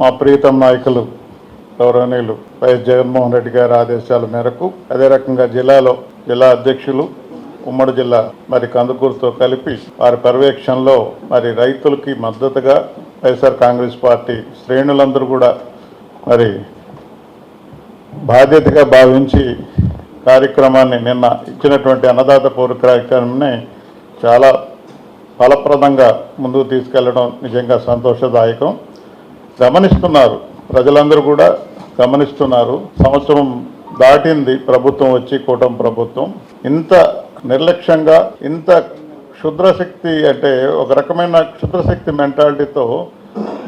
మా ప్రీతం నాయకులు గౌరవనీయులు వైఎస్ జగన్మోహన్ రెడ్డి గారి ఆదేశాల మేరకు అదే రకంగా జిల్లాలో జిల్లా అధ్యక్షులు ఉమ్మడి జిల్లా మరి కందుకూరుతో కలిపి వారి పర్యవేక్షణలో మరి రైతులకి మద్దతుగా వైఎస్ఆర్ కాంగ్రెస్ పార్టీ శ్రేణులందరూ కూడా మరి బాధ్యతగా భావించి కార్యక్రమాన్ని నిన్న ఇచ్చినటువంటి అన్నదాత పౌర కార్యక్రమాన్ని చాలా ఫలప్రదంగా ముందుకు తీసుకెళ్ళడం నిజంగా సంతోషదాయకం. గమనిస్తున్నారు. ప్రజలందరూ కూడా గమనిస్తున్నారు. సంవత్సరం దాటింది ప్రభుత్వం వచ్చి కూటమి ప్రభుత్వం. ఇంత నిర్లక్ష్యంగా ఇంత క్షుద్రశక్తి అంటే ఒక రకమైన క్షుద్రశక్తి మెంటాలిటీతో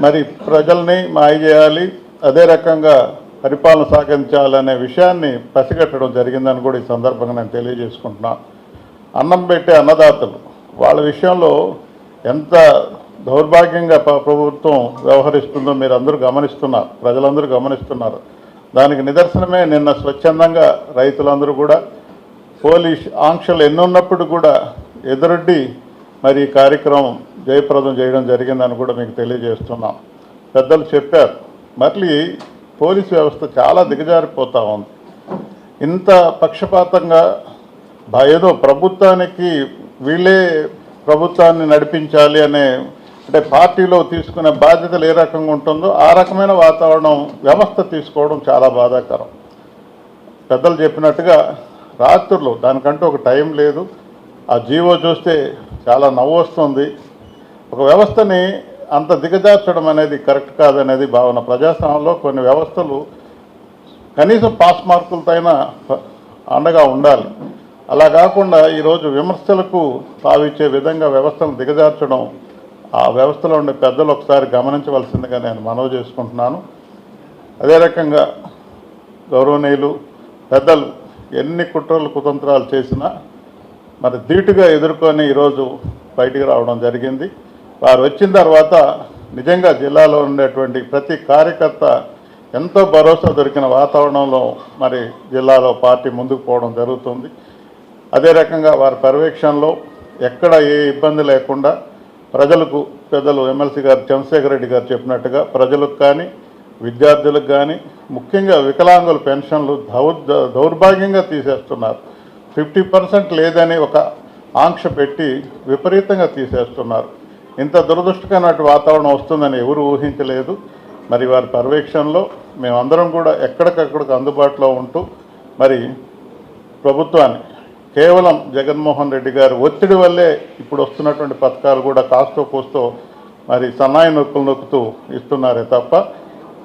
మరి ప్రజల్ని మాయ చేయాలి అదే రకంగా పరిపాలన సాగించాలనే విషయాన్ని పసిగట్టడం జరిగిందని కూడా ఈ సందర్భంగా నేను తెలియజేసుకుంటున్నాను అన్నం పెట్టే అన్నదాతలు వాళ్ళ విషయంలో ఎంత దౌర్భాగ్యంగా ప్రభుత్వం వ్యవహరిస్తుందో మీరు అందరూ గమనిస్తున్నారు. ప్రజలందరూ గమనిస్తున్నారు. దానికి నిదర్శనమే నిన్న స్వచ్ఛందంగా రైతులందరూ కూడా పోలీస్ ఆంక్షలు ఎన్నున్నప్పుడు కూడా ఎదురొడ్డి మరి ఈ కార్యక్రమం జయప్రదం చేయడం జరిగిందని కూడా మీకు తెలియజేస్తున్నాం. పెద్దలు చెప్పారు. మళ్ళీ పోలీస్ వ్యవస్థ చాలా దిగజారిపోతూ ఉంది. ఇంత పక్షపాతంగా ఏదో ప్రభుత్వానికి వీళ్ళే ప్రభుత్వాన్ని నడిపించాలి అనే అంటే పార్టీలో తీసుకునే బాధ్యతలు ఏ రకంగా ఉంటుందో ఆ రకమైన వాతావరణం వ్యవస్థ తీసుకోవడం చాలా బాధాకరం. పెద్దలు చెప్పినట్టుగా రాత్రులు దానికంటూ ఒక టైం లేదు. ఆ జీవో చూస్తే చాలా నవ్వు వస్తుంది. ఒక వ్యవస్థని అంత దిగజార్చడం అనేది కరెక్ట్ కాదనేది భావన. ప్రజాస్వామ్యంలో కొన్ని వ్యవస్థలు కనీసం పాస్ మార్కులతో అండగా ఉండాలి. అలా కాకుండా ఈరోజు విమర్శలకు తావిచ్చే విధంగా వ్యవస్థను దిగజార్చడం ఆ వ్యవస్థలో ఉండే పెద్దలు ఒకసారి గమనించవలసిందిగా నేను మనవి చేసుకుంటున్నాను. అదే రకంగా గౌరవనీయులు పెద్దలు ఎన్ని కుట్రలు కుతంత్రాలు చేసినా మరి ధీటుగా ఎదుర్కొని ఈరోజు బయటికి రావడం జరిగింది. వారు వచ్చిన తర్వాత నిజంగా జిల్లాలో ఉండేటువంటి ప్రతి కార్యకర్త ఎంతో భరోసా దొరికిన వాతావరణంలో మరి జిల్లాలో పార్టీ ముందుకు పోవడం జరుగుతుంది. అదే రకంగా వారి పర్యవేక్షణలో ఎక్కడ ఏ ఇబ్బంది లేకుండా ప్రజలకు పెద్దలు ఎమ్మెల్సీ గారు చంద్రశేఖర రెడ్డి గారు చెప్పినట్టుగా ప్రజలకు కానీ విద్యార్థులకు కానీ ముఖ్యంగా వికలాంగుల పెన్షన్లు దౌర్ దౌర్భాగ్యంగా తీసేస్తున్నారు. ఫిఫ్టీ పర్సెంట్ లేదని ఒక ఆంక్ష పెట్టి విపరీతంగా తీసేస్తున్నారు. ఇంత దురదృష్టకరమైన వాతావరణం వస్తుందని ఎవరు ఊహించలేదు. మరి వారి పర్యవేక్షణలో మేమందరం కూడా ఎక్కడికక్కడికి అందుబాటులో ఉంటూ మరి ప్రభుత్వాన్ని కేవలం జగన్మోహన్ రెడ్డి గారు ఒత్తిడి వల్లే ఇప్పుడు వస్తున్నటువంటి పథకాలు కూడా కాస్తో కూస్తో మరి సన్నాయి నొక్కులు నొక్కుతూ ఇస్తున్నారే తప్ప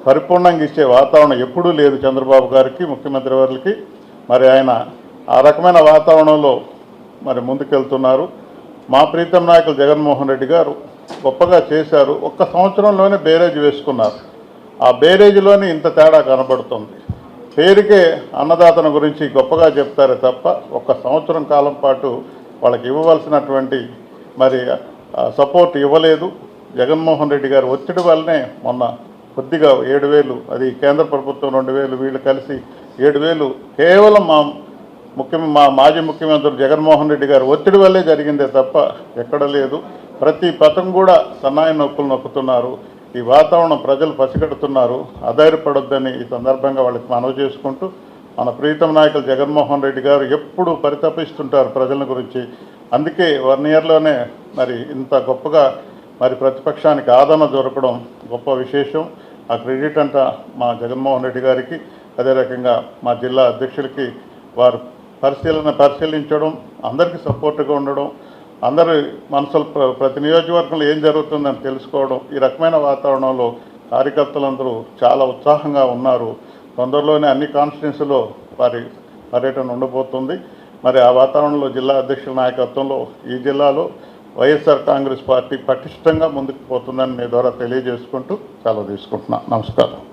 పరిపూర్ణంగా ఇచ్చే వాతావరణం ఎప్పుడూ లేదు చంద్రబాబు గారికి ముఖ్యమంత్రి వారికి. మరి ఆయన ఆ రకమైన వాతావరణంలో మరి ముందుకెళ్తున్నారు. మా ప్రీతం నాయకులు జగన్మోహన్ రెడ్డి గారు గొప్పగా చేశారు. ఒక్క సంవత్సరంలోనే బేరేజ్ వేసుకున్నారు. ఆ బేరేజ్లోనే ఇంత తేడా కనబడుతుంది. పేరుకే అన్నదాతన గురించి గొప్పగా చెప్తారే తప్ప ఒక్క సంవత్సరం కాలం పాటు వాళ్ళకి ఇవ్వవలసినటువంటి మరి సపోర్ట్ ఇవ్వలేదు. జగన్మోహన్ రెడ్డి గారు ఒత్తిడి వల్లనే మొన్న కొద్దిగా ఏడు వేలు అది కేంద్ర ప్రభుత్వం రెండు వేలు వీళ్ళు కలిసి ఏడు వేలు కేవలం మా ముఖ్య మా మాజీ ముఖ్యమంత్రి జగన్మోహన్ రెడ్డి గారు ఒత్తిడి వల్లే జరిగిందే తప్ప ఎక్కడ లేదు. ప్రతి పథకం కూడా సన్నాయి నొప్పులు నొక్కుతున్నారు. ఈ వాతావరణం ప్రజలు పసిగడుతున్నారు అధైర్యపడొద్దని ఈ సందర్భంగా వాళ్ళకి మనవి చేసుకుంటూ మన ప్రీతం నాయకులు జగన్మోహన్ రెడ్డి గారు ఎప్పుడూ పరితపిస్తుంటారు ప్రజల గురించి. అందుకే వన్ ఇయర్లోనే మరి ఇంత గొప్పగా మరి ప్రతిపక్షానికి ఆదరణ దొరకడం గొప్ప విశేషం. ఆ క్రెడిట్ అంట మా జగన్మోహన్ రెడ్డి గారికి అదే రకంగా మా జిల్లా అధ్యక్షులకి వారు పరిశీలన పరిశీలించడం అందరికీ సపోర్ట్గా ఉండడం అందరి మనసులు ప్ర- ప్రతి నియోజకవర్గంలో ఏం జరుగుతుందని తెలుసుకోవడం ఈ రకమైన వాతావరణంలో కార్యకర్తలందరూ చాలా ఉత్సాహంగా ఉన్నారు. తొందరలోనే అన్ని కాన్స్టిట్యున్సీలో వారి పర్యటన ఉండబోతుంది. మరి ఆ వాతావరణంలో జిల్లా అధ్యక్షుల నాయకత్వంలో ఈ జిల్లాలో వైఎస్ఆర్ కాంగ్రెస్ పార్టీ పటిష్టంగా ముందుకు పోతుందని మీ ద్వారా తెలియజేసుకుంటూ సెలవు తీసుకుంటున్నాను నమస్కారం.